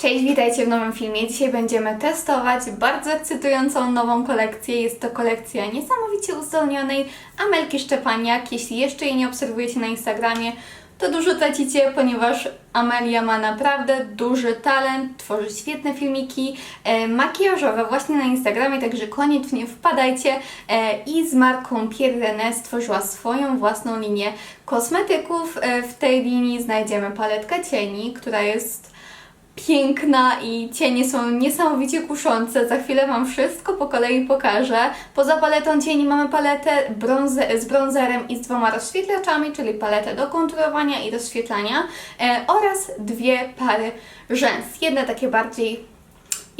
Cześć, witajcie w nowym filmie. Dzisiaj będziemy testować bardzo ekscytującą nową kolekcję. Jest to kolekcja niesamowicie uzdolnionej Amelki Szczepaniak. Jeśli jeszcze jej nie obserwujecie na Instagramie, to dużo tracicie, ponieważ Amelia ma naprawdę duży talent, tworzy świetne filmiki e, makijażowe właśnie na Instagramie, także koniecznie wpadajcie e, i z marką Pierre René stworzyła swoją własną linię kosmetyków. E, w tej linii znajdziemy paletkę cieni, która jest piękna i cienie są niesamowicie kuszące. Za chwilę Wam wszystko po kolei pokażę. Poza paletą cieni mamy paletę brąze, z bronzerem i z dwoma rozświetlaczami, czyli paletę do konturowania i rozświetlania e, oraz dwie pary rzęs. Jedne takie bardziej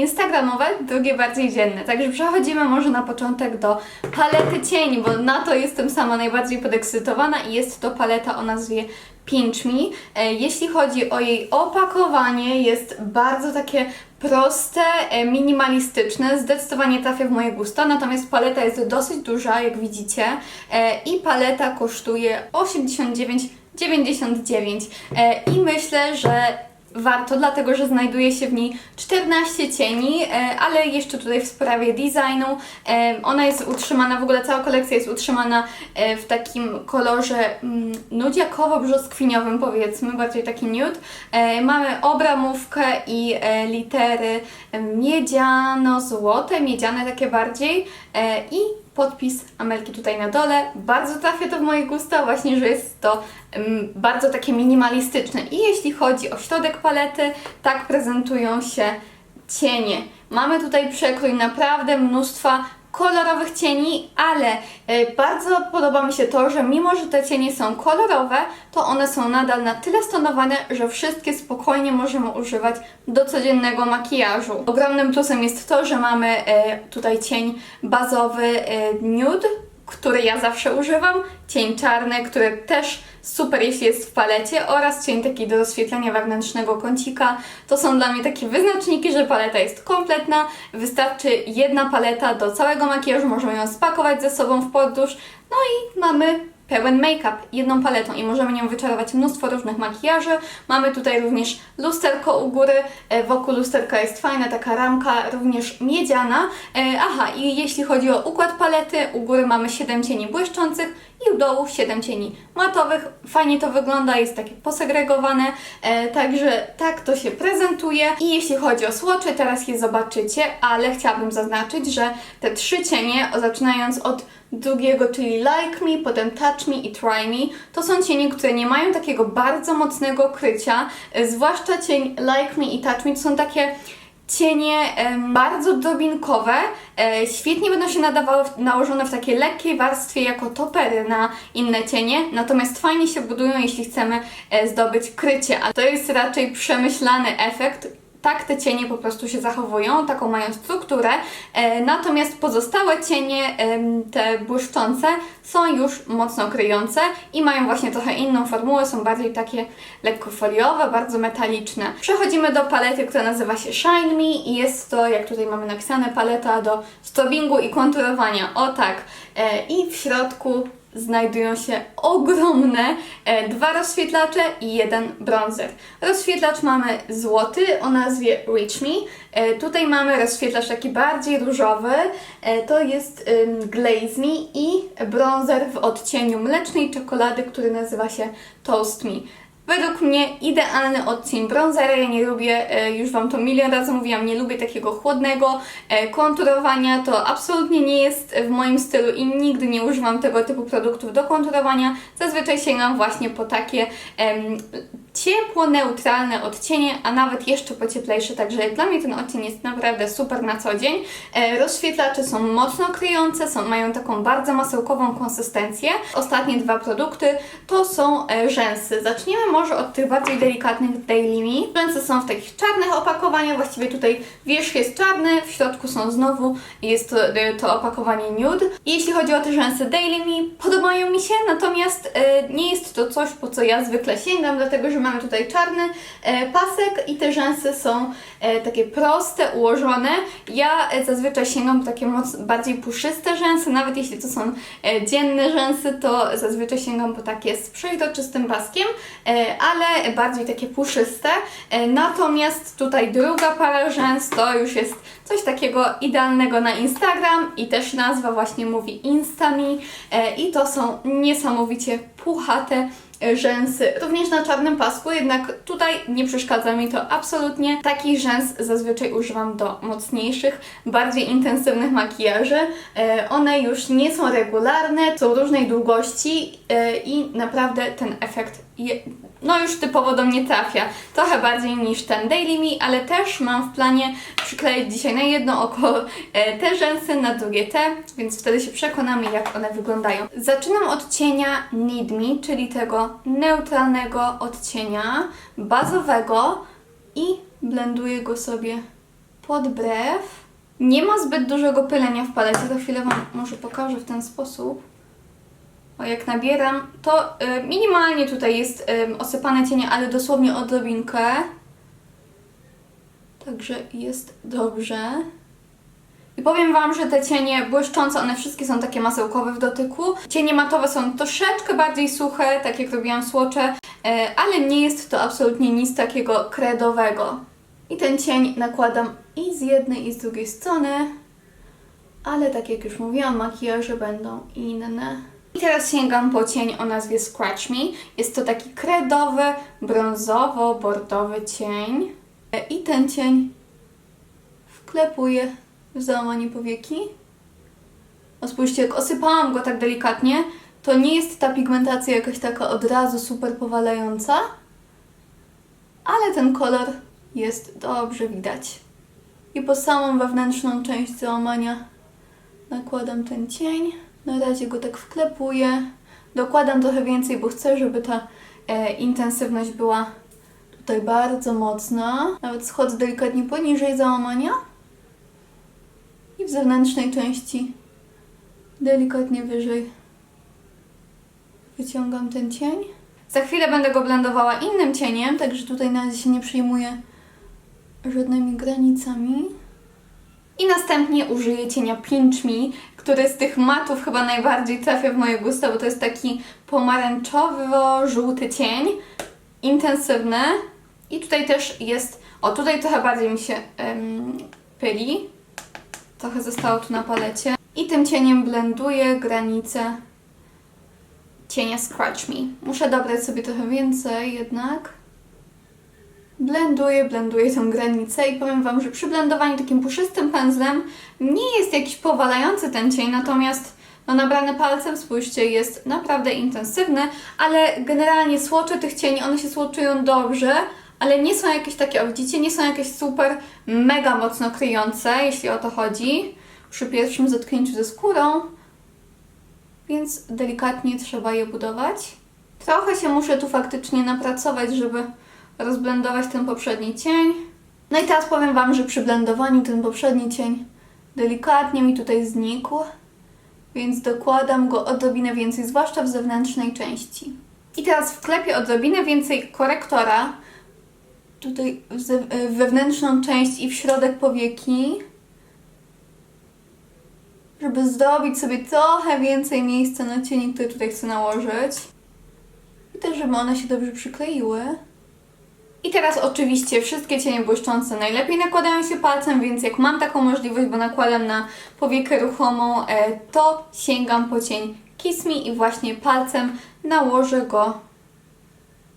instagramowe, drugie bardziej dzienne. Także przechodzimy może na początek do palety cieni, bo na to jestem sama najbardziej podekscytowana i jest to paleta o nazwie Pinch Me. Jeśli chodzi o jej opakowanie, jest bardzo takie proste, e, minimalistyczne, zdecydowanie trafia w moje gusta, natomiast paleta jest dosyć duża, jak widzicie e, i paleta kosztuje 89,99 E, i myślę, że Warto, dlatego że znajduje się w niej 14 cieni, e, ale jeszcze tutaj w sprawie designu. e, Ona jest utrzymana, w ogóle cała kolekcja jest utrzymana e, w takim kolorze mm, nudziakowo-brzoskwiniowym powiedzmy, bardziej taki nude. Mamy obramówkę i litery miedziano-złote, miedziane takie bardziej i podpis Amelki tutaj na dole. Bardzo trafia to w moje gusta, właśnie, że jest to em, bardzo takie minimalistyczne. I jeśli chodzi o środek palety, tak prezentują się cienie. Mamy tutaj przekrój naprawdę mnóstwa kolorowych cieni, ale e, bardzo podoba mi się to, że mimo, że te cienie są kolorowe, to one są nadal na tyle stonowane, że wszystkie spokojnie możemy używać do codziennego makijażu. Ogromnym plusem jest to, że mamy e, tutaj cień bazowy e, nude, który ja zawsze używam, cień czarny, który też super jeśli jest w palecie oraz cień taki do rozświetlenia wewnętrznego kącika. To są dla mnie takie wyznaczniki, że paleta jest kompletna, wystarczy jedna paleta do całego makijażu, możemy ją spakować ze sobą w podróż, no i mamy pełen make-up jedną paletą i możemy nią wyczarować mnóstwo różnych makijaży. Mamy tutaj również lusterko u góry, e, wokół lusterka jest fajna taka ramka, również miedziana. E, Aha, i jeśli chodzi o układ palety, u góry mamy 7 cieni błyszczących i u dołu 7 cieni matowych. Fajnie to wygląda, jest takie posegregowane, e, także tak to się prezentuje. I jeśli chodzi o słocze, teraz je zobaczycie, ale chciałabym zaznaczyć, że te trzy cienie, zaczynając od drugiego, czyli Like Me, potem Touch Me i Try Me, to są cienie, które nie mają takiego bardzo mocnego krycia, e, zwłaszcza cień Like Me i Touch Me to są takie cienie bardzo drobinkowe, e, świetnie będą się nadawały nałożone w takiej lekkiej warstwie jako topery na inne cienie, natomiast fajnie się budują, jeśli chcemy e, zdobyć krycie, a to jest raczej przemyślany efekt, tak te cienie po prostu się zachowują, taką mają strukturę, e, natomiast pozostałe cienie, te błyszczące, są już mocno kryjące i mają właśnie trochę inną formułę, są bardziej takie lekko foliowe, bardzo metaliczne. Przechodzimy do palety, która nazywa się Shine Me i jest to, jak tutaj mamy napisane, paleta do strobingu i konturowania. O tak. E, I w środku znajdują się ogromne e, dwa rozświetlacze i jeden bronzer. Rozświetlacz mamy złoty o nazwie Reach Me. E, tutaj mamy rozświetlacz taki bardziej różowy, e, to jest ym, Glaze Me i bronzer w odcieniu mlecznej czekolady, który nazywa się Toast Me. Według mnie idealny odcień bronzera. Ja nie lubię, e, już Wam to milion razy mówiłam, nie lubię takiego chłodnego e, konturowania. To absolutnie nie jest w moim stylu i nigdy nie używam tego typu produktów do konturowania. Zazwyczaj sięgam właśnie po takie ciepło, neutralne odcienie, a nawet jeszcze po cieplejsze. Także dla mnie ten odcień jest naprawdę super na co dzień. E, rozświetlacze są mocno kryjące, są, mają taką bardzo masełkową konsystencję. Ostatnie dwa produkty to są e, rzęsy. Zaczniemy może od tych bardziej delikatnych Daily Me. Rzęsy są w takich czarnych opakowaniach, właściwie tutaj wierzch jest czarny, w środku są znowu, jest to, e, to opakowanie nude. Jeśli chodzi o te rzęsy Daily Me, podobają mi się, natomiast nie jest to coś, po co ja zwykle sięgam, dlatego że mamy tutaj czarny e, pasek i te rzęsy są e, takie proste, ułożone. Ja e, zazwyczaj sięgam po takie moc, bardziej puszyste rzęsy, nawet jeśli to są dzienne rzęsy, to zazwyczaj sięgam po takie z przejrzystym paskiem, ale bardziej takie puszyste. Natomiast tutaj druga para rzęs to już jest coś takiego idealnego na Instagram i też nazwa właśnie mówi Instami i to są niesamowicie puchate rzęsy, również na czarnym pasku, jednak tutaj nie przeszkadza mi to absolutnie. Takich rzęs zazwyczaj używam do mocniejszych, bardziej intensywnych makijaży. E, One już nie są regularne, są różnej długości e, i naprawdę ten efekt no już typowo do mnie trafia. Trochę bardziej niż ten Daily Me, ale też mam w planie przykleić dzisiaj na jedno oko e, te rzęsy, na drugie te, więc wtedy się przekonamy jak one wyglądają. Zaczynam od cienia Need Me, czyli tego neutralnego odcienia bazowego i blenduję go sobie pod brew. Nie ma zbyt dużego pylenia w palecie, za chwilę Wam może pokażę w ten sposób. O, jak nabieram, to y, minimalnie tutaj jest y, osypane cienie, ale dosłownie odrobinkę. Także jest dobrze. I powiem Wam, że te cienie błyszczące, one wszystkie są takie masełkowe w dotyku. Cienie matowe są troszeczkę bardziej suche, tak jak robiłam słocze, e, ale nie jest to absolutnie nic takiego kredowego. I ten cień nakładam i z jednej i z drugiej strony, ale tak jak już mówiłam, makijaże będą inne. I teraz sięgam po cień o nazwie Scratch Me. Jest to taki kredowy, brązowo-bordowy cień. E, I ten cień wklepuję w załamanie powieki. O spójrzcie, jak osypałam go tak delikatnie, to nie jest ta pigmentacja jakaś taka od razu super powalająca, ale ten kolor jest dobrze widać. I po samą wewnętrzną część załamania nakładam ten cień. Na razie go tak wklepuję. Dokładam trochę więcej, bo chcę, żeby ta e, intensywność była tutaj bardzo mocna. Nawet schodzę delikatnie poniżej załamania. I w zewnętrznej części delikatnie wyżej wyciągam ten cień. Za chwilę będę go blendowała innym cieniem, także tutaj na razie się nie przyjmuję żadnymi granicami. I następnie użyję cienia Pinch Me, który z tych matów chyba najbardziej trafia w moje gusta, bo to jest taki pomarańczowo-żółty cień, intensywny. I tutaj też jest, o tutaj trochę bardziej mi się em, pyli, trochę zostało tu na palecie. I tym cieniem blenduję granice cienia Scratch Me. Muszę dobrać sobie trochę więcej jednak. Blenduję, blenduję tę granicę i powiem Wam, że przy blendowaniu takim puszystym pędzlem nie jest jakiś powalający ten cień, natomiast no nabrany palcem, spójrzcie, jest naprawdę intensywny, ale generalnie słocze tych cieni, one się słoczują dobrze, ale nie są jakieś takie, widzicie, nie są jakieś super, mega mocno kryjące, jeśli o to chodzi, przy pierwszym zetknięciu ze skórą, więc delikatnie trzeba je budować. Trochę się muszę tu faktycznie napracować, żeby rozblendować ten poprzedni cień. No i teraz powiem Wam, że przy blendowaniu ten poprzedni cień delikatnie mi tutaj znikł, więc dokładam go odrobinę więcej, zwłaszcza w zewnętrznej części. I teraz wklepię odrobinę więcej korektora tutaj w wewnętrzną część i w środek powieki, żeby zrobić sobie trochę więcej miejsca na cienie, które tutaj chcę nałożyć. I też, żeby one się dobrze przykleiły. I teraz oczywiście wszystkie cienie błyszczące najlepiej nakładają się palcem, więc jak mam taką możliwość, bo nakładam na powiekę ruchomą, e, to sięgam po cień Kiss Me i właśnie palcem nałożę go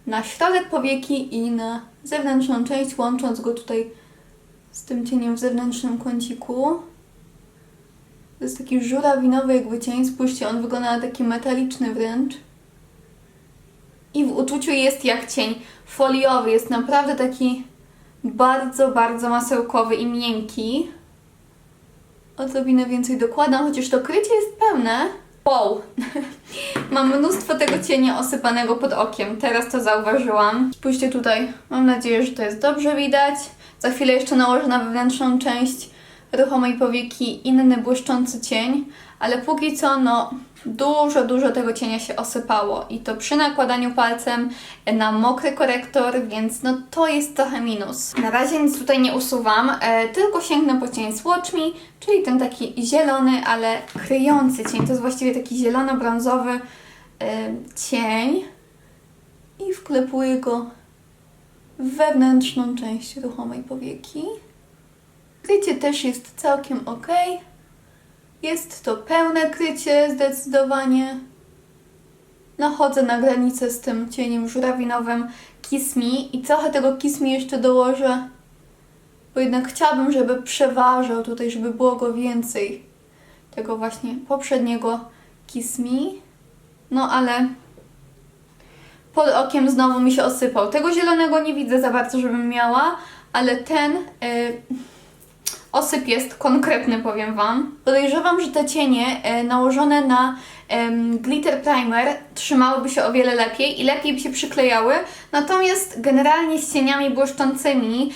na środek powieki i na zewnętrzną część, łącząc go tutaj z tym cieniem w zewnętrznym kąciku. To jest taki żurawinowy jakby cień, spójrzcie, on wygląda na taki metaliczny wręcz. I w uczuciu jest jak cień foliowy, jest naprawdę taki bardzo, bardzo masełkowy i miękki. Odrobinę więcej dokładam, chociaż to krycie jest pełne. Wow! Mam mnóstwo tego cienia osypanego pod okiem, teraz to zauważyłam. Spójrzcie tutaj, mam nadzieję, że to jest dobrze widać. Za chwilę jeszcze nałożę na wewnętrzną część ruchomej powieki inny błyszczący cień, ale póki co no dużo, dużo tego cienia się osypało i to przy nakładaniu palcem na mokry korektor, więc no to jest trochę minus. Na razie nic tutaj nie usuwam, e, tylko sięgnę po cień Swatch Me, czyli ten taki zielony, ale kryjący cień. To jest właściwie taki zielono-brązowy e, cień i wklepuję go w wewnętrzną część ruchomej powieki. Krycie też jest całkiem ok. Jest to pełne krycie zdecydowanie. Nachodzę na granicę z tym cieniem żurawinowym Kiss Me i trochę tego Kiss Me jeszcze dołożę, bo jednak chciałabym, żeby przeważał tutaj, żeby było go więcej. Tego właśnie poprzedniego Kiss Me. No ale pod okiem znowu mi się osypał. Tego zielonego nie widzę za bardzo, żebym miała, ale ten y, osyp jest konkretny, powiem Wam. Podejrzewam, że te cienie y, nałożone na glitter primer trzymałyby się o wiele lepiej i lepiej by się przyklejały. Natomiast generalnie z cieniami błyszczącymi,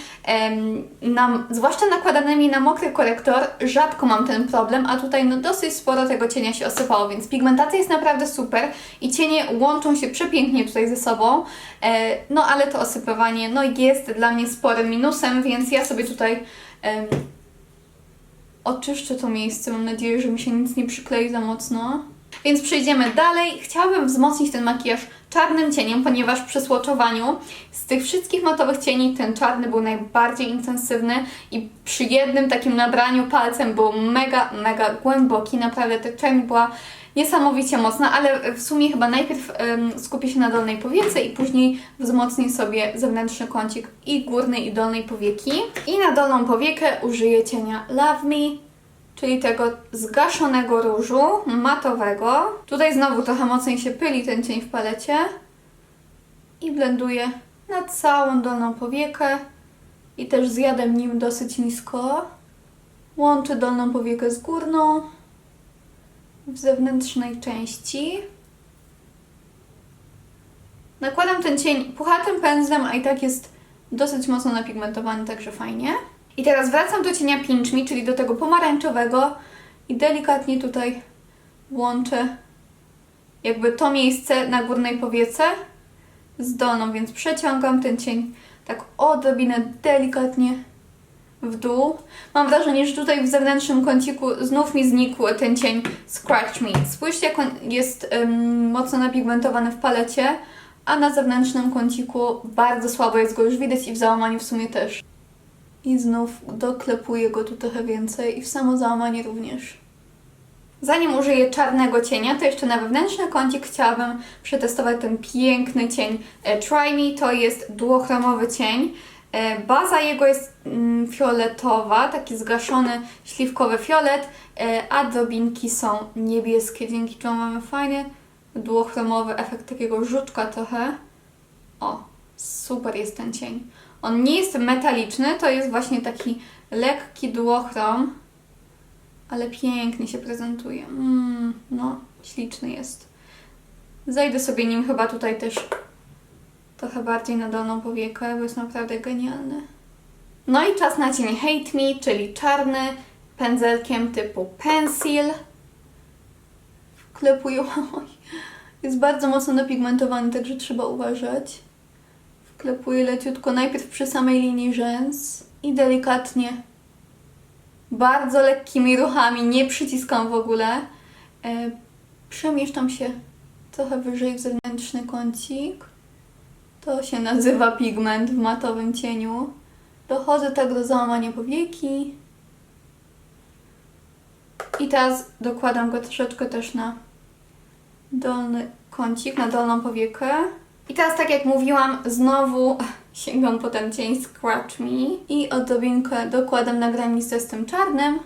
na, zwłaszcza nakładanymi na mokry korektor, rzadko mam ten problem, a tutaj no dosyć sporo tego cienia się osypało, więc pigmentacja jest naprawdę super i cienie łączą się przepięknie tutaj ze sobą, e, no ale to osypywanie no jest dla mnie sporym minusem, więc ja sobie tutaj oczyszczę to miejsce. Mam nadzieję, że mi się nic nie przyklei za mocno. Więc przejdziemy dalej. Chciałabym wzmocnić ten makijaż czarnym cieniem, ponieważ przy swatchowaniu z tych wszystkich matowych cieni ten czarny był najbardziej intensywny i przy jednym takim nabraniu palcem był mega, mega głęboki. Naprawdę ta czerń była niesamowicie mocna, ale w sumie chyba najpierw em, skupię się na dolnej powiece i później wzmocnię sobie zewnętrzny kącik i górnej i dolnej powieki. I na dolną powiekę użyję cienia Love Me, czyli tego zgaszonego różu matowego. Tutaj znowu trochę mocniej się pyli ten cień w palecie i blenduję na całą dolną powiekę i też zjadę nim dosyć nisko. Łączę dolną powiekę z górną w zewnętrznej części. Nakładam ten cień puchatym pędzlem, a i tak jest dosyć mocno napigmentowany, także fajnie. I teraz wracam do cienia Pinch Me, czyli do tego pomarańczowego i delikatnie tutaj łączę jakby to miejsce na górnej powiece z dolną, więc przeciągam ten cień tak odrobinę delikatnie w dół. Mam wrażenie, że tutaj w zewnętrznym kąciku znów mi znikł ten cień Scratch Me. Spójrzcie, jak on jest ym, mocno napigmentowany w palecie, a na zewnętrznym kąciku bardzo słabo jest go już widać i w załamaniu w sumie też. I znów doklepuję go tu trochę więcej i w samo załamanie również. Zanim użyję czarnego cienia, to jeszcze na wewnętrzny kącik chciałabym przetestować ten piękny cień e, Try Me. To jest duochromowy cień. E, Baza jego jest mm, fioletowa, taki zgaszony śliwkowy fiolet, e, a drobinki są niebieskie, dzięki czemu mamy fajny duochromowy efekt takiego żuczka trochę. O, super jest ten cień. On nie jest metaliczny, to jest właśnie taki lekki duochrom, ale pięknie się prezentuje. Mm, no, śliczny jest. Zajdę sobie nim chyba tutaj też trochę bardziej na dolną powiekę, bo jest naprawdę genialny. No i czas na cień Hate Me, czyli czarny, pędzelkiem typu Pencil. Wklepuję, oj, jest bardzo mocno napigmentowany, także trzeba uważać. Wklepuję leciutko najpierw przy samej linii rzęs i delikatnie, bardzo lekkimi ruchami, nie przyciskam w ogóle, e, przemieszczam się trochę wyżej w zewnętrzny kącik. To się nazywa pigment w matowym cieniu. Dochodzę tak do załamania powieki. I teraz dokładam go troszeczkę też na dolny kącik, na dolną powiekę. I teraz, tak jak mówiłam, znowu sięgam po ten cień Scratch Me i odrobinkę dokładam na granicę z tym czarnym,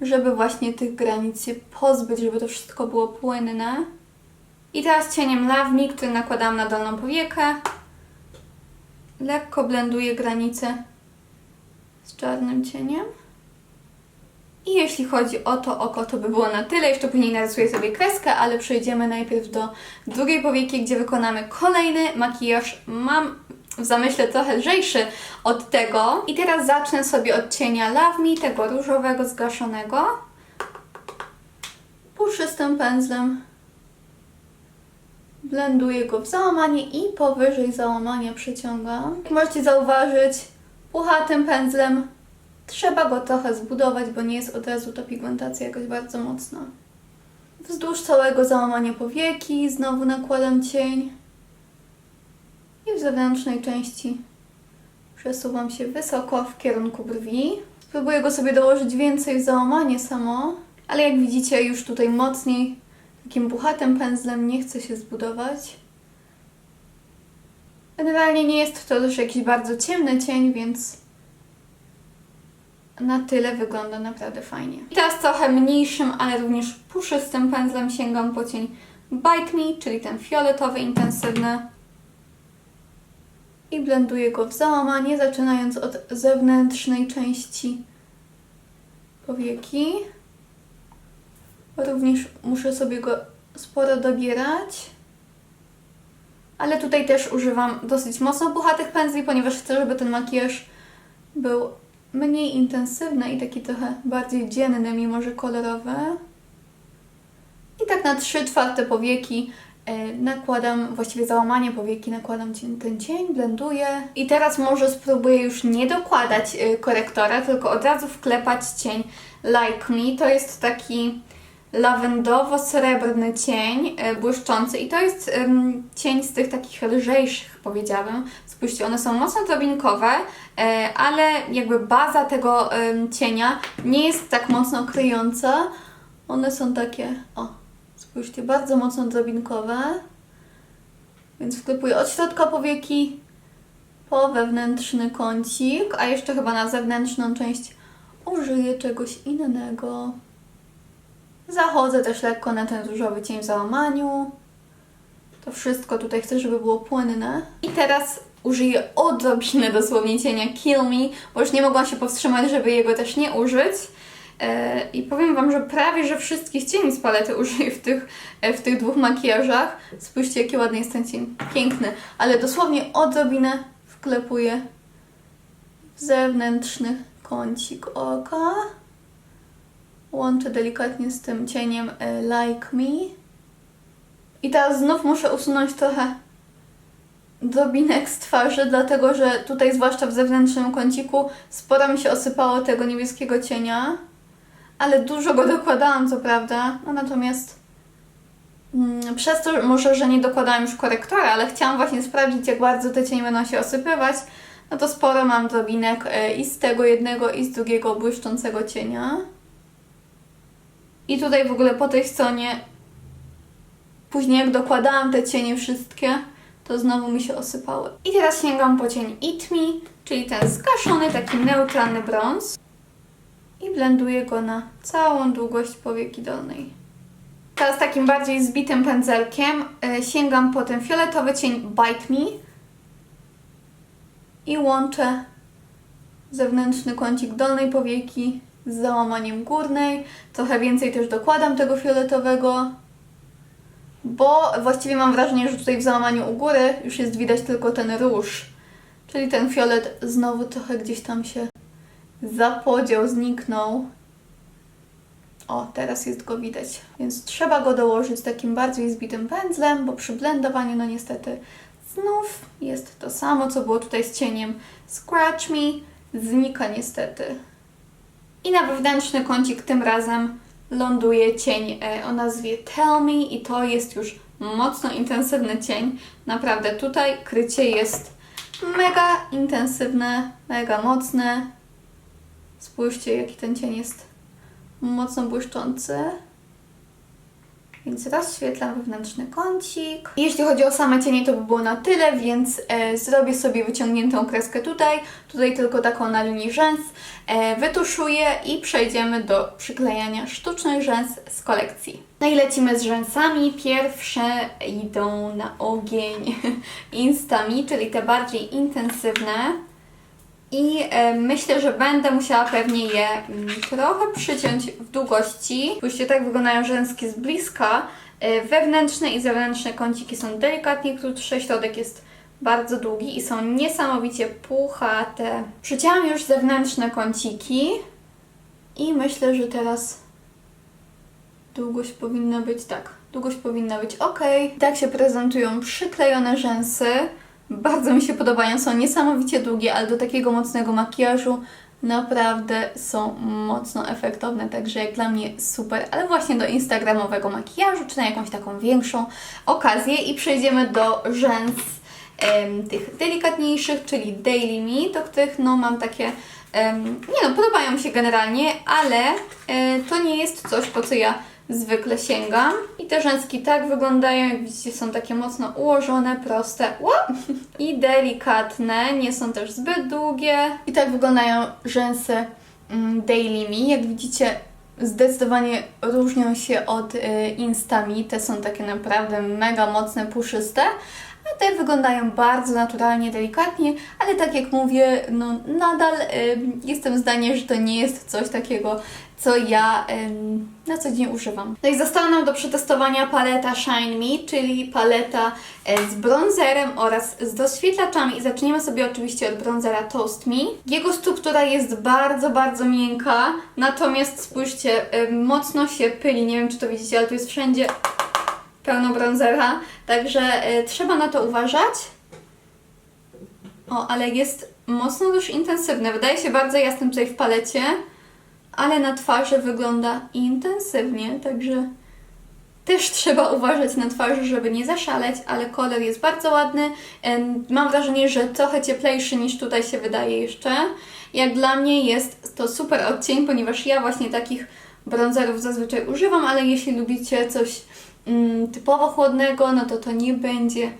żeby właśnie tych granic się pozbyć, żeby to wszystko było płynne. I teraz cieniem Love Me, który nakładam na dolną powiekę, lekko blenduję granicę z czarnym cieniem. I jeśli chodzi o to oko, to by było na tyle. Jeszcze później narysuję sobie kreskę, ale przejdziemy najpierw do drugiej powieki, gdzie wykonamy kolejny makijaż. Mam w zamyśle trochę lżejszy od tego. I teraz zacznę sobie od cienia Love Me, tego różowego, zgaszonego. Puszystym pędzlem blenduję go w załamanie i powyżej załamania przeciągam. Jak możecie zauważyć, puchatym pędzlem trzeba go trochę zbudować, bo nie jest od razu ta pigmentacja jakoś bardzo mocna. Wzdłuż całego załamania powieki znowu nakładam cień i w zewnętrznej części przesuwam się wysoko w kierunku brwi. Spróbuję go sobie dołożyć więcej w załamanie samo, ale jak widzicie już tutaj mocniej takim puchatym pędzlem nie chcę się zbudować. Generalnie nie jest to też jakiś bardzo ciemny cień, więc na tyle wygląda naprawdę fajnie. I teraz trochę mniejszym, ale również puszystym pędzlem sięgam po cień Bite Me, czyli ten fioletowy, intensywny. I blenduję go w załamanie, zaczynając od zewnętrznej części powieki. Również muszę sobie go sporo dobierać. Ale tutaj też używam dosyć mocno puchatych pędzli, ponieważ chcę, żeby ten makijaż był mniej intensywny i taki trochę bardziej dzienny, mimo że kolorowy. I tak na 3 czwarte powieki e, nakładam, właściwie załamanie powieki, nakładam ten cień, blenduję. I teraz może spróbuję już nie dokładać e, korektora, tylko od razu wklepać cień Like Me. To jest taki lawendowo-srebrny cień, e, błyszczący i to jest cień z tych takich lżejszych, powiedziałabym. Spójrzcie, one są mocno drobinkowe, e, ale jakby baza tego cienia nie jest tak mocno kryjąca. One są takie, o, spójrzcie, bardzo mocno drobinkowe. Więc wklepuję od środka powieki po wewnętrzny kącik, a jeszcze chyba na zewnętrzną część użyję czegoś innego. Zachodzę też lekko na ten różowy cień w załamaniu. To wszystko tutaj chcę, żeby było płynne. I teraz użyję odrobiny dosłownie cienia Kill Me, bo już nie mogłam się powstrzymać, żeby jego też nie użyć. E, I powiem Wam, że prawie, że wszystkich cieni z palety użyję w tych, e, w tych dwóch makijażach. Spójrzcie, jaki ładny jest ten cień. Piękny. Ale dosłownie odrobinę wklepuję w zewnętrzny kącik oka. Łączę delikatnie z tym cieniem e, Like Me. I teraz znów muszę usunąć trochę drobinek z twarzy, dlatego że tutaj, zwłaszcza w zewnętrznym kąciku, sporo mi się osypało tego niebieskiego cienia. Ale dużo go dokładałam, co prawda. No natomiast mm, przez to może, że nie dokładałam już korektora, ale chciałam właśnie sprawdzić, jak bardzo te cienie będą się osypywać, no to sporo mam drobinek e, i z tego jednego, i z drugiego błyszczącego cienia. I tutaj w ogóle po tej stronie, później jak dokładałam te cienie wszystkie, to znowu mi się osypały. I teraz sięgam po cień Eat Me, czyli ten zgaszony, taki neutralny brąz. I blenduję go na całą długość powieki dolnej. Teraz takim bardziej zbitym pędzelkiem e, sięgam po ten fioletowy cień Bite Me i łączę zewnętrzny kącik dolnej powieki z załamaniem górnej. Trochę więcej też dokładam tego fioletowego, bo właściwie mam wrażenie, że tutaj w załamaniu u góry już jest widać tylko ten róż. Czyli ten fiolet znowu trochę gdzieś tam się zapodział, zniknął. O, teraz jest go widać. Więc trzeba go dołożyć takim bardziej zbitym pędzlem, bo przy blendowaniu, no niestety, znów jest to samo, co było tutaj z cieniem Scratch Me. Znika niestety. I na wewnętrzny kącik tym razem ląduje cień e, o nazwie Tell Me i to jest już mocno intensywny cień. Naprawdę tutaj krycie jest mega intensywne, mega mocne. Spójrzcie jaki ten cień jest mocno błyszczący. Więc rozświetlam wewnętrzny kącik. Jeśli chodzi o same cienie, to by było na tyle, więc e, zrobię sobie wyciągniętą kreskę tutaj, tutaj tylko taką na linii rzęs, e, wytuszuję i przejdziemy do przyklejania sztucznych rzęs z kolekcji. No i lecimy z rzęsami. Pierwsze idą na ogień Instami, czyli te bardziej intensywne. I e, myślę, że będę musiała pewnie je mm, trochę przyciąć w długości. Spójrzcie, tak wyglądają rzęski z bliska. E, wewnętrzne i zewnętrzne kąciki są delikatnie krótsze, środek jest bardzo długi i są niesamowicie puchate. Przycięłam już zewnętrzne kąciki i myślę, że teraz długość powinna być tak. Długość powinna być ok. Tak się prezentują przyklejone rzęsy. Bardzo mi się podobają, są niesamowicie długie, ale do takiego mocnego makijażu naprawdę są mocno efektowne, także jak dla mnie super, ale właśnie do instagramowego makijażu, czy na jakąś taką większą okazję. I przejdziemy do rzęs em, tych delikatniejszych, czyli Daily Me, do których no mam takie, em, nie no, podobają mi się generalnie, ale e, to nie jest coś, po co ja zwykle sięgam. I te rzęski tak wyglądają, jak widzicie, są takie mocno ułożone, proste i delikatne, nie są też zbyt długie. I tak wyglądają rzęsy mm, Daily Me. Jak widzicie, zdecydowanie różnią się od y, Instami. Te są takie naprawdę mega mocne, puszyste. A te wyglądają bardzo naturalnie, delikatnie, ale tak jak mówię, no nadal jestem zdania, że to nie jest coś takiego, co ja na co dzień używam. No i została nam do przetestowania paleta Shine Me, czyli paleta e, z bronzerem oraz z doświetlaczami i zaczniemy sobie oczywiście od bronzera Toast Me. Jego struktura jest bardzo, bardzo miękka, natomiast spójrzcie, mocno się pyli, nie wiem czy to widzicie, ale tu jest wszędzie pełno bronzera, także e, trzeba na to uważać. O, ale jest mocno dość intensywny. Wydaje się bardzo jasny tutaj w palecie, ale na twarzy wygląda intensywnie, także też trzeba uważać na twarzy, żeby nie zaszaleć, ale kolor jest bardzo ładny. Mam wrażenie, że trochę cieplejszy niż tutaj się wydaje jeszcze. Jak dla mnie jest to super odcień, ponieważ ja właśnie takich bronzerów zazwyczaj używam, ale jeśli lubicie coś typowo chłodnego, no to to nie będzie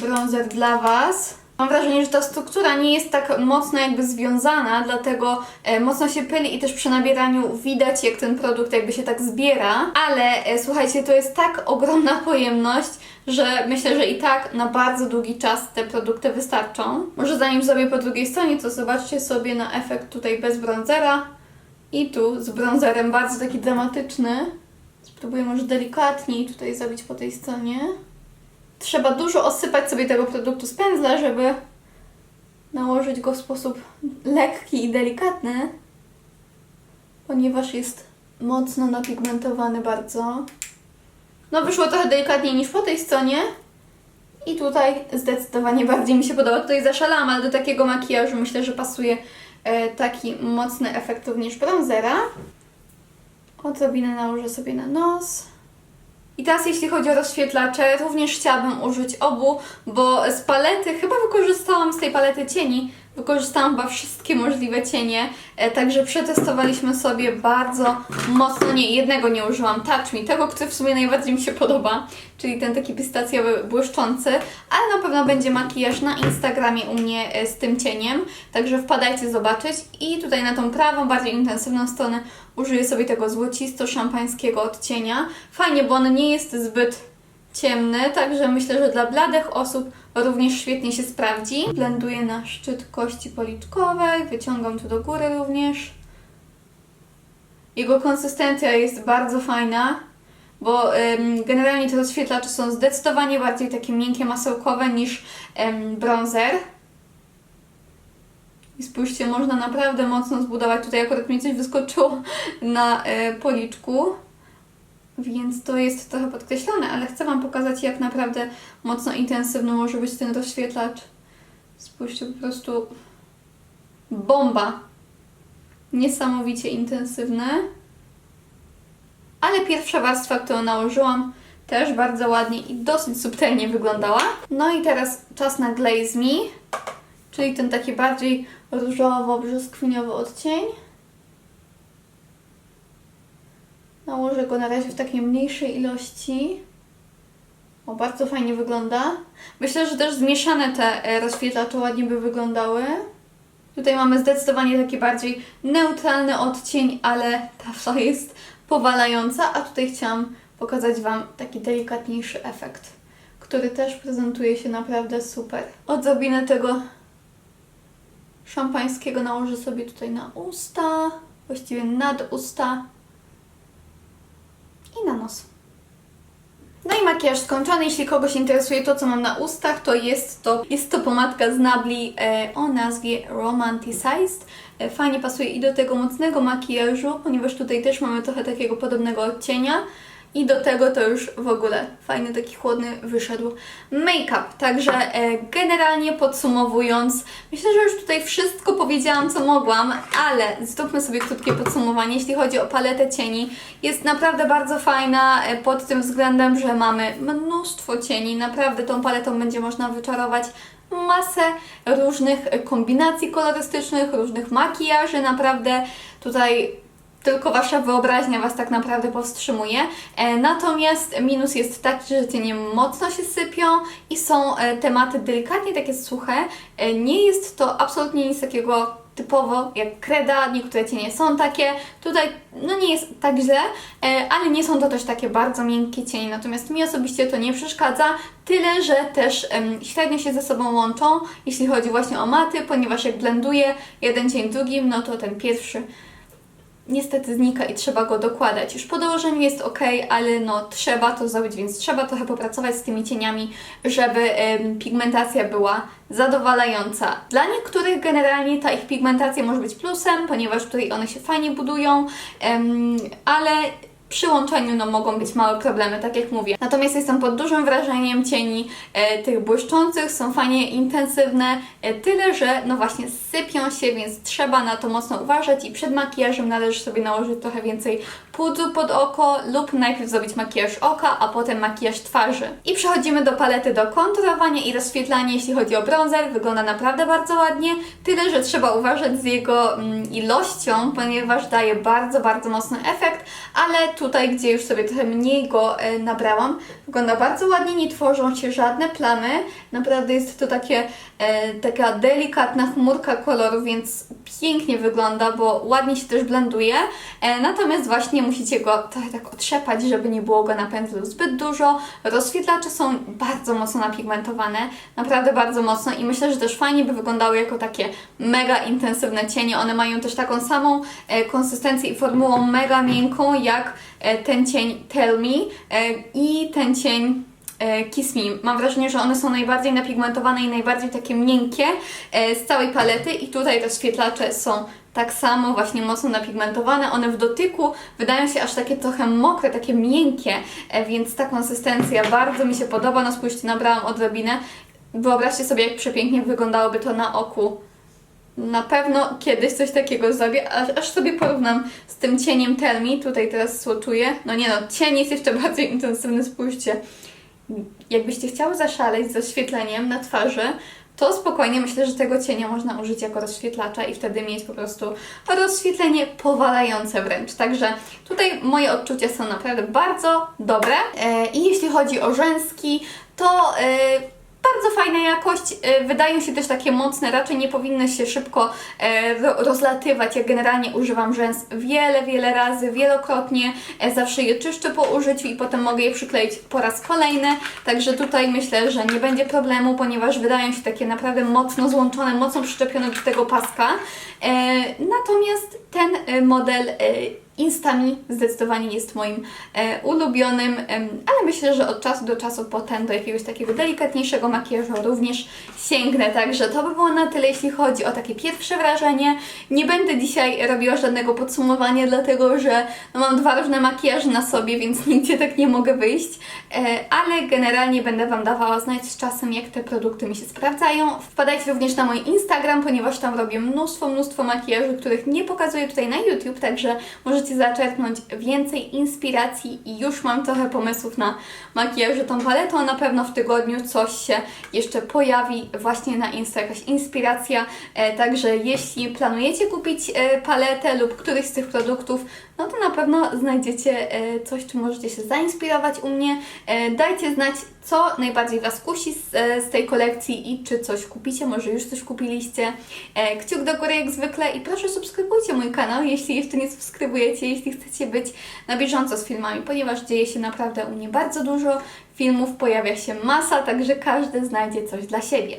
bronzer dla Was. Mam wrażenie, że ta struktura nie jest tak mocno jakby związana, dlatego e, mocno się pyli i też przy nabieraniu widać, jak ten produkt jakby się tak zbiera. Ale e, słuchajcie, to jest tak ogromna pojemność, że myślę, że i tak na bardzo długi czas te produkty wystarczą. Może zanim zrobię po drugiej stronie, to zobaczcie sobie na efekt tutaj bez bronzera i tu z bronzerem, bardzo taki dramatyczny. Spróbuję może delikatniej tutaj zrobić po tej stronie. Trzeba dużo osypać sobie tego produktu z pędzla, żeby nałożyć go w sposób lekki i delikatny, ponieważ jest mocno napigmentowany bardzo. No wyszło trochę delikatniej niż po tej stronie. I tutaj zdecydowanie bardziej mi się podoba. Tutaj zaszalałam, ale do takiego makijażu myślę, że pasuje e, taki mocny efekt również bronzera. Odrobinę nałożę sobie na nos. I teraz jeśli chodzi o rozświetlacze, również chciałabym użyć obu, bo z palety, chyba wykorzystałam z tej palety cieni, wykorzystałam chyba wszystkie możliwe cienie, e, także przetestowaliśmy sobie bardzo mocno, nie, jednego nie użyłam, Touch Me, tego, który w sumie najbardziej mi się podoba, czyli ten taki pistacjowy, błyszczący, ale na pewno będzie makijaż na Instagramie u mnie e, z tym cieniem, także wpadajcie zobaczyć. I tutaj na tą prawą, bardziej intensywną stronę użyję sobie tego złocisto-szampańskiego odcienia. Fajnie, bo on nie jest zbyt ciemny, także myślę, że dla bladych osób również świetnie się sprawdzi. Blenduję na szczyt kości policzkowej, wyciągam tu do góry również. Jego konsystencja jest bardzo fajna, bo ym, generalnie te rozświetlacze są zdecydowanie bardziej takie miękkie, masełkowe niż ym, bronzer. I spójrzcie, można naprawdę mocno zbudować. Tutaj akurat mi coś wyskoczyło na e, policzku, więc to jest trochę podkreślone, ale chcę Wam pokazać, jak naprawdę mocno intensywny może być ten rozświetlacz. Spójrzcie, po prostu bomba. Niesamowicie intensywne. Ale pierwsza warstwa, którą nałożyłam, też bardzo ładnie i dosyć subtelnie wyglądała. No i teraz czas na Glaze Me, czyli ten taki bardziej różowo-brzoskwiniowy odcień. Nałożę go na razie w takiej mniejszej ilości. O, bardzo fajnie wygląda. Myślę, że też zmieszane te e, rozświetlacze ładnie by wyglądały. Tutaj mamy zdecydowanie taki bardziej neutralny odcień, ale ta jest powalająca, a tutaj chciałam pokazać Wam taki delikatniejszy efekt, który też prezentuje się naprawdę super. Odrobinę tego szampańskiego nałożę sobie tutaj na usta, właściwie nad usta i na nos. No i makijaż skończony. Jeśli kogoś interesuje to, co mam na ustach, to jest to, jest to pomadka z Nabli e, o nazwie Romanticized. E, fajnie pasuje i do tego mocnego makijażu, ponieważ tutaj też mamy trochę takiego podobnego odcienia. I do tego to już w ogóle fajny, taki chłodny wyszedł make-up. Także e, generalnie podsumowując, myślę, że już tutaj wszystko powiedziałam, co mogłam, ale zróbmy sobie krótkie podsumowanie. Jeśli chodzi o paletę cieni, jest naprawdę bardzo fajna e, pod tym względem, że mamy mnóstwo cieni. Naprawdę tą paletą będzie można wyczarować masę różnych e, kombinacji kolorystycznych, różnych makijaży. Naprawdę tutaj tylko wasza wyobraźnia was tak naprawdę powstrzymuje. E, natomiast minus jest taki, że cienie mocno się sypią i są e, tematy delikatnie takie suche. E, nie jest to absolutnie nic takiego typowo jak kreda, niektóre cienie są takie. Tutaj no nie jest tak źle, ale nie są to też takie bardzo miękkie cienie. Natomiast mi osobiście to nie przeszkadza, tyle że też średnio się ze sobą łączą, jeśli chodzi właśnie o maty, ponieważ jak blenduję jeden cień drugim, no to ten pierwszy niestety znika i trzeba go dokładać. Już po dołożeniu jest ok, ale no trzeba to zrobić, więc trzeba trochę popracować z tymi cieniami, żeby em, pigmentacja była zadowalająca. Dla niektórych generalnie ta ich pigmentacja może być plusem, ponieważ tutaj one się fajnie budują, em, ale przy łączeniu no, mogą być małe problemy, tak jak mówię. Natomiast jestem pod dużym wrażeniem cieni e, tych błyszczących, są fajnie intensywne, e, tyle że no właśnie sypią się, więc trzeba na to mocno uważać i przed makijażem należy sobie nałożyć trochę więcej pudru pod oko lub najpierw zrobić makijaż oka, a potem makijaż twarzy. I przechodzimy do palety do konturowania i rozświetlania, jeśli chodzi o bronzer. Wygląda naprawdę bardzo ładnie, tyle że trzeba uważać z jego mm, ilością, ponieważ daje bardzo, bardzo mocny efekt, ale tutaj, gdzie już sobie trochę mniej go e, nabrałam, wygląda bardzo ładnie, nie tworzą się żadne plamy. Naprawdę jest to takie, e, taka delikatna chmurka koloru, więc pięknie wygląda, bo ładnie się też blenduje. E, natomiast właśnie musicie go trochę tak otrzepać, żeby nie było go na pędzlu zbyt dużo. Rozświetlacze są bardzo mocno napigmentowane, naprawdę bardzo mocno i myślę, że też fajnie by wyglądały jako takie mega intensywne cienie. One mają też taką samą e, konsystencję i formułą mega miękką jak e, ten cień Tell Me e, i ten cień Kiss Me. Mam wrażenie, że one są najbardziej napigmentowane i najbardziej takie miękkie z całej palety i tutaj te świetlacze są tak samo właśnie mocno napigmentowane. One w dotyku wydają się aż takie trochę mokre, takie miękkie, e, więc ta konsystencja bardzo mi się podoba. No spójrzcie, nabrałam odrobinę. Wyobraźcie sobie, jak przepięknie wyglądałoby to na oku. Na pewno kiedyś coś takiego zrobię, aż, aż sobie porównam z tym cieniem Tell Me. Tutaj teraz słoczuję. No nie no, cień jest jeszcze bardziej intensywny, spójrzcie. Jakbyście chciały zaszaleć z oświetleniem na twarzy, to spokojnie myślę, że tego cienia można użyć jako rozświetlacza i wtedy mieć po prostu rozświetlenie powalające wręcz. Także tutaj moje odczucia są naprawdę bardzo dobre. E, I jeśli chodzi o rzęski, to e, bardzo fajna jakość, e, wydają się też takie mocne, raczej nie powinny się szybko e, ro- rozlatywać. Ja generalnie używam rzęs wiele, wiele razy, wielokrotnie, e, zawsze je czyszczę po użyciu i potem mogę je przykleić po raz kolejny, także tutaj myślę, że nie będzie problemu, ponieważ wydają się takie naprawdę mocno złączone, mocno przyczepione do tego paska. Natomiast ten model Instami zdecydowanie jest moim e, ulubionym, em, ale myślę, że od czasu do czasu potem do jakiegoś takiego delikatniejszego makijażu również sięgnę. Także to by było na tyle, jeśli chodzi o takie pierwsze wrażenie. Nie będę dzisiaj robiła żadnego podsumowania, dlatego że no, mam dwa różne makijaże na sobie, więc nigdzie tak nie mogę wyjść, e, ale generalnie będę Wam dawała znać z czasem, jak te produkty mi się sprawdzają. Wpadajcie również na mój Instagram, ponieważ tam robię mnóstwo, mnóstwo makijaży, których nie pokazuję tutaj na YouTube, także możecie zaczerpnąć więcej inspiracji i już mam trochę pomysłów na makijaże tą paletą. Na pewno w tygodniu coś się jeszcze pojawi właśnie na Insta, jakaś inspiracja. E, także jeśli planujecie kupić e, paletę lub któryś z tych produktów, no to na pewno znajdziecie e, coś, czym możecie się zainspirować u mnie. Dajcie znać, co najbardziej Was kusi z, z tej kolekcji i czy coś kupicie, może już coś kupiliście. Kciuk do góry jak zwykle i proszę subskrybujcie mój kanał, jeśli jeszcze nie subskrybujecie, jeśli chcecie być na bieżąco z filmami, ponieważ dzieje się naprawdę u mnie bardzo dużo filmów, pojawia się masa, także każdy znajdzie coś dla siebie.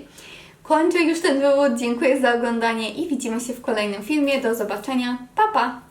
Kończę już ten wywód, dziękuję za oglądanie i widzimy się w kolejnym filmie. Do zobaczenia, pa pa!